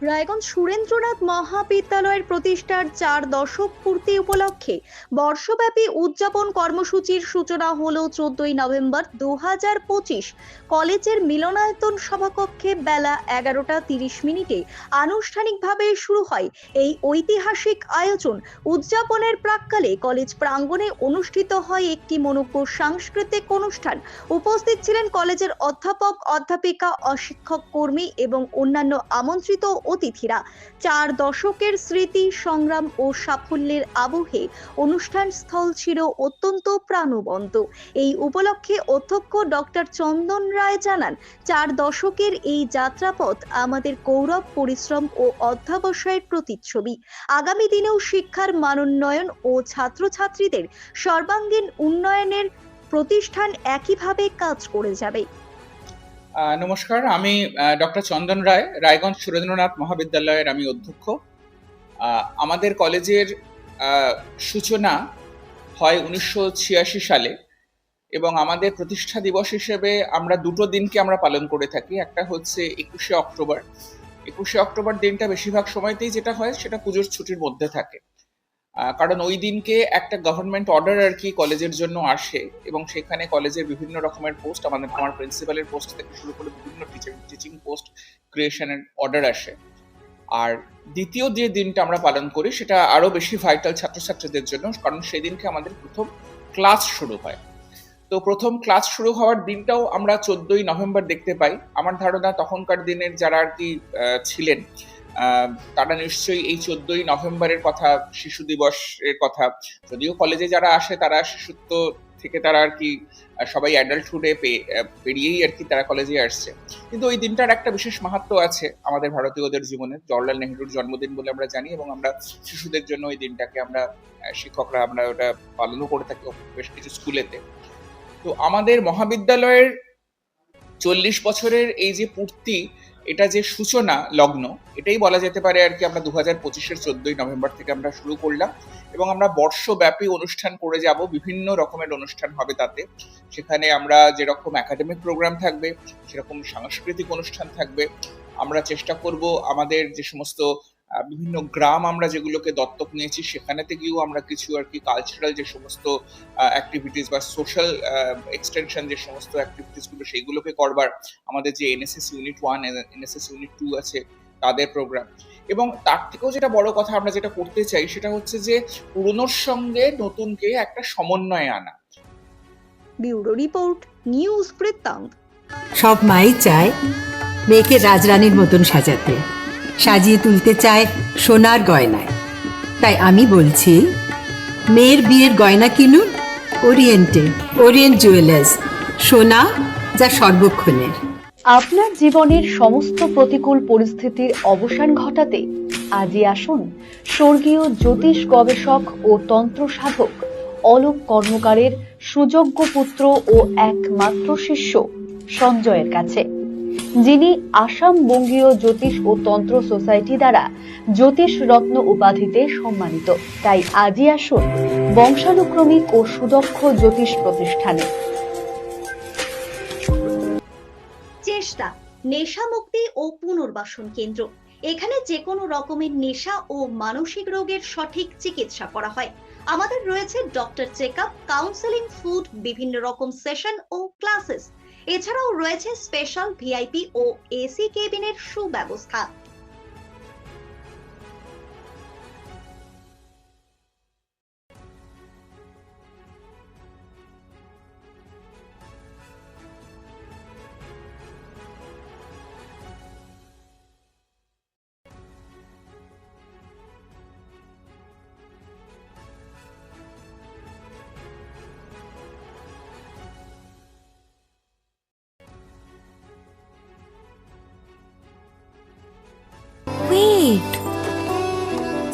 রায়গঞ্জ সুরেন্দ্রনাথ মহাবিদ্যালয়ের প্রতিষ্ঠার চার দশক পূর্তি উপলক্ষে বর্ষব্যাপী উদযাপন কর্মসূচির সূচনা হল চোদ্দই নভেম্বর দু হাজার পঁচিশ কলেজের মিলনায়তন সভাকক্ষে বেলা এগারোটা তিরিশ মিনিটে আনুষ্ঠানিকভাবে শুরু হয় এই ঐতিহাসিক আয়োজন। উদযাপনের প্রাক্কালে কলেজ প্রাঙ্গণে অনুষ্ঠিত হয় একটি মনোজ্ঞ সাংস্কৃতিক অনুষ্ঠান। উপস্থিত ছিলেন কলেজের অধ্যাপক, অধ্যাপিকা, অশিক্ষক কর্মী এবং অন্যান্য আমন্ত্রিত অতিথিরা। চার দশকের স্মৃতি, সংগ্রাম ও সাফল্যের আবহে অনুষ্ঠান স্থল ছিল অত্যন্ত প্রাণবন্ত। এই উপলক্ষে অধ্যক্ষ ডক্টর চন্দন রায় জানান, চার দশকের এই যাত্রাপথ আমাদের গৌরব পরিশ্রম ও অধ্যাবসায়ের প্রতিচ্ছবি। আগামী দিনেও শিক্ষার মানোন্নয়ন ও ছাত্রছাত্রীদের সর্বাঙ্গীন উন্নয়নের প্রতিষ্ঠান একইভাবে কাজ করে যাবে। নমস্কার, আমি ডক্টর চন্দন রায়, রায়গঞ্জ সুরেন্দ্রনাথ মহাবিদ্যালয়ের আমি অধ্যক্ষ। আমাদের কলেজের সূচনা হয় উনিশশো ছিয়াশি সালে এবং আমাদের প্রতিষ্ঠা দিবস হিসেবে আমরা দুটো দিনকে আমরা পালন করে থাকি। একটা হচ্ছে একুশে অক্টোবর। একুশে অক্টোবর দিনটা বেশিরভাগ সময়তেই যেটা হয়, সেটা পুজোর ছুটির মধ্যে থাকে। কারণ ওই দিনকে একটা গভর্নমেন্ট অর্ডার আর কি কলেজের জন্য আসে এবং সেখানে কলেজের বিভিন্ন রকমের পোস্ট আমাদের আমার প্রিন্সিপালের পোস্ট থেকে শুরু করে বিভিন্ন টিচার টিচিং পোস্ট ক্রিয়েশনের অর্ডার আসে। আর দ্বিতীয় যে দিনটা আমরা পালন করি, সেটা আরও বেশি ভাইটাল ছাত্রছাত্রীদের জন্য, কারণ সেই দিনকে আমাদের প্রথম ক্লাস শুরু হয়। তো প্রথম ক্লাস শুরু হওয়ার দিনটাও আমরা চোদ্দই নভেম্বর দেখতে পাই। আমার ধারণা তখনকার দিনের যারা আর কি ছিলেন তারা নিশ্চয়ই এই চোদ্দই নভেম্বরের কথা, শিশু দিবসের কথা। যদিও কলেজে যারা আসে, তারা শিশুত্ব থেকে তারা আর কি সবাই অ্যাডাল্টহুডে পেরিয়েই আর কি তারা কলেজে আসছে। কিন্তু ওই দিনটার একটা বিশেষ মাহাত্ম আছে আমাদের ভারতীয়দের জীবনে। জওয়াহরলাল নেহরুর জন্মদিন বলে আমরা জানি এবং আমরা শিশুদের জন্য ওই দিনটাকে আমরা শিক্ষকরা আমরা ওটা পালনও করে থাকি বেশ কিছু স্কুলেতে তো আমাদের মহাবিদ্যালয়ের চল্লিশ বছরের এই যে পূর্তি এটা যে সূচনা লগ্ন, এটাই বলা যেতে পারে আর কি আমরা দু হাজার পঁচিশের চোদ্দই নভেম্বর থেকে আমরা শুরু করলাম এবং আমরা বর্ষব্যাপী অনুষ্ঠান করে যাব, বিভিন্ন রকমের অনুষ্ঠান হবে তাতে। সেখানে আমরা যেরকম একাডেমিক প্রোগ্রাম থাকবে, সেরকম সাংস্কৃতিক অনুষ্ঠান থাকবে। আমরা চেষ্টা করব আমাদের যে সমস্ত বিভিন্ন গ্রাম আমরা যেগুলোকে দত্তক নিয়েছি সেখানেতে গিয়েও আমরা কিছু আর কি কালচারাল যে সমস্ত অ্যাক্টিভিটিস বা সোশ্যাল এক্সটেনশন যে সমস্ত অ্যাক্টিভিটিসগুলো সেইগুলোকে করবার আমাদের যে NSS unit one NSS unit two আছে তাদের প্রোগ্রাম এবং তার থেকেও যেটা বড় কথা আমরা যেটা করতে চাই সেটা হচ্ছে যে পুরনোর সঙ্গে নতুনকে একটা সমন্বয়ে আনা। ব্যুরো রিপোর্ট নিউজ বৃত্তান্ত। সব মাই চায় মেয়েকে রাজরানীর মতন সাজাতে। সাজিয়ে তুলতে চায় সোনার গয়নায়। তাই আমি বলছি, মেয়ের বিয়ের গয়না কিনুন ওরিয়েন্টে ওরিয়েন্ট জুয়েলার্স, সোনা যা সর্বক্ষণের। আপনার জীবনের সমস্ত প্রতিকূল পরিস্থিতির অবসান ঘটাতে আজই আসুন স্বর্গীয় জ্যোতিষ গবেষক ও তন্ত্র সাধক অলোক কর্মকারের সুযোগ্য পুত্র ও একমাত্র শিষ্য সঞ্জয়ের কাছে। যিনি আসাম বঙ্গীয় জ্যোতিষ ও তন্ত্র সোসাইটি দ্বারা জ্যোতিষ রত্ন উপাধিতে সম্মানিত। তাই আজই আসুন বংশানুক্রমিক ও সুদক্ষ জ্যোতিষ প্রতিষ্ঠানে। চেষ্টা নেশা মুক্তি ও পুনর্বাসন কেন্দ্র। এখানে যে কোনো রকমের নেশা ও মানসিক রোগের সঠিক চিকিৎসা করা হয়। আমাদের রয়েছে doctor check up counselling food বিভিন্ন রকম সেশন ও ক্লাসেস এছাড়াও রয়েছে স্পেশাল ভিআইপি ও এসি কেবিনের সুব্যবস্থা।